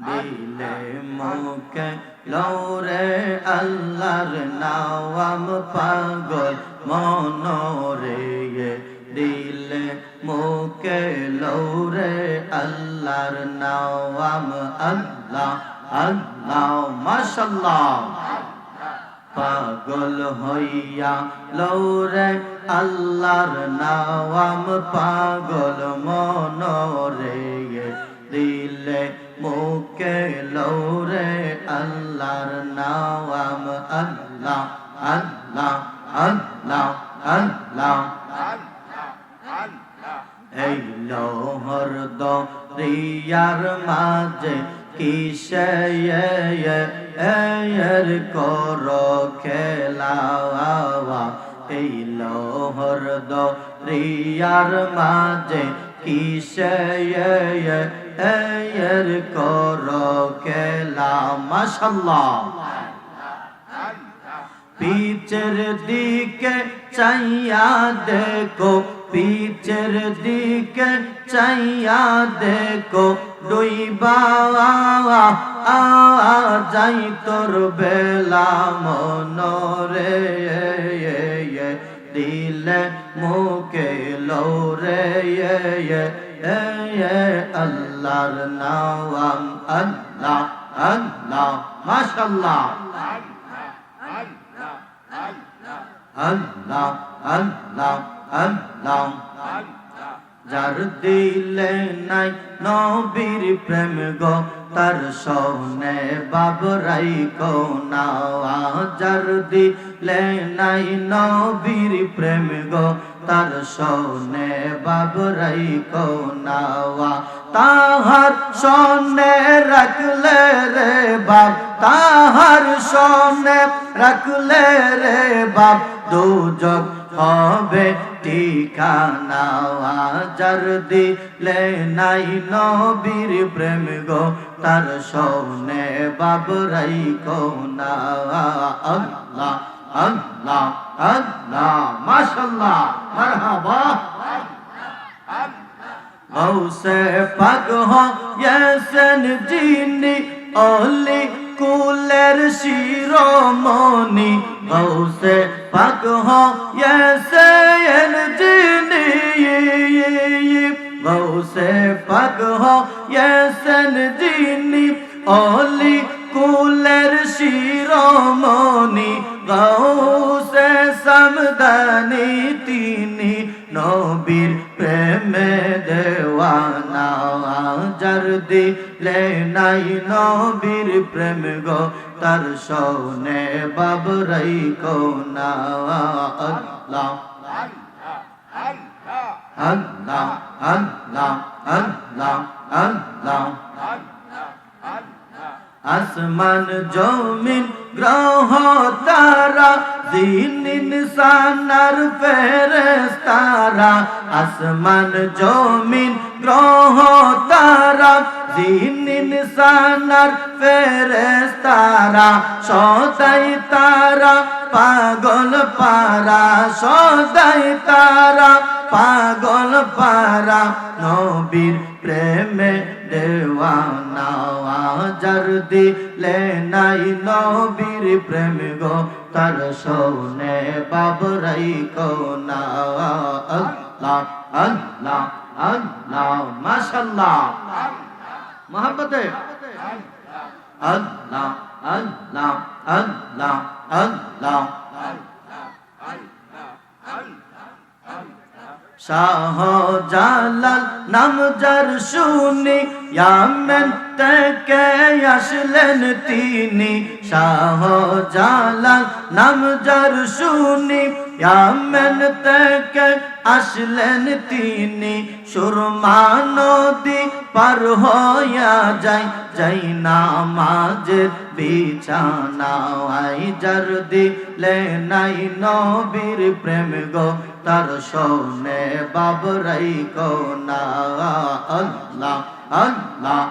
দিলে মুখে লৌরে আল্লাহর নাওয়াম পাগল মনোরে দিলে মুখে লৌরে আল্লাহর নাওয়াম আল্লাহ আল্লাহ মাশাল্লাহ পাগল হইয়া লৌরে আল্লাহর নাওয়াম পাগল মনোরে আল্লাহ আল্লাহ আল্লাহ এই লোহর দরিয়ার মাঝে কিসে এর কর খেলা? এই লোহর দরিয়ার মাঝে কিসে এর কর খেলা? মাশাল্লাহ পিচের দিকে চাইয়া দেখো পিচের দিকে চাইয়া দেখো ডুইবা আ যাই তোর বেলা মনরে দিলে মুখে লৌরে আল্লাহর নাওয়াম আল্লাহ আল্লাহ মাশাল্লাহ আল্লাহ আল্লাহ আল্লাহ। যার দিলে নাই নবীর প্রেম গো, তার সনে বাবরাই কোনা যার দিলে নাই নবীর প্রেম গো তার সনে বাবরাই কোনা তাহার সনে রাখলে রে বাপ। তাহার সনে রাখলে রে বাপ। দুজক হবে ঠিকানা যার দিলে নাই নবীর প্রেম গো, তার সনে বাবরাই কোনা আল্লাহ আল্লাহ আল্লাহ মাশাল্লাহ মারহাবা। গৌসে পাক হো ইয়াসেন জিনি অলি কুলের শিরোমণি। গৌসে পাক হো ইয়াসেন জিনি গৌসে পাক হো ইয়াসেন জিনি অলি কুলের শিরোমণি গৌসে সমদানি তিনি নবীর প্রেমে দেওয়ানা যার দিলে নাই নবীর প্রেম গো, তার সনে বাবরাই কোনা। আল্লাহ আল্লাহ আল্লাহ আল্লাহ আল্লাহ। আসমান জমিন, গ্রহ তারা দিন ইনসানার ফেরেস্তারা আসমান জমিন, গ্রহ তারা দিন ইনসানার ফেরেস্তারা সদাই তারা, পাগল পারা, সদাই তারা, পাগল পারা। নবীর প্রেমে দেওয়ানা যার দিলে নাই নবীর প্রেম গো, তার সৌনে বাবরাই কোনা। আল্লাহ আল্লাহ আল্লাহ মাশাল্লাহ মোহাম্মতে আল্লাহ আল্লাহ আল্লাহ আল্লাহ। শাহ জালাল নাম যার শুনি, ইয়ামেন থেকে আসলেন তিনি। শাহ জালাল নাম যার শুনি, ইয়ামেন থেকে আসলেন তিনি। সুরমা নদী পার হইয়া যাই যাই নামাজের বিছানা আই, যার দিলে নাই নবীর প্রেম গো, তার সৌনে বাবরাই কো না। আল্লাহ আল্লাহ।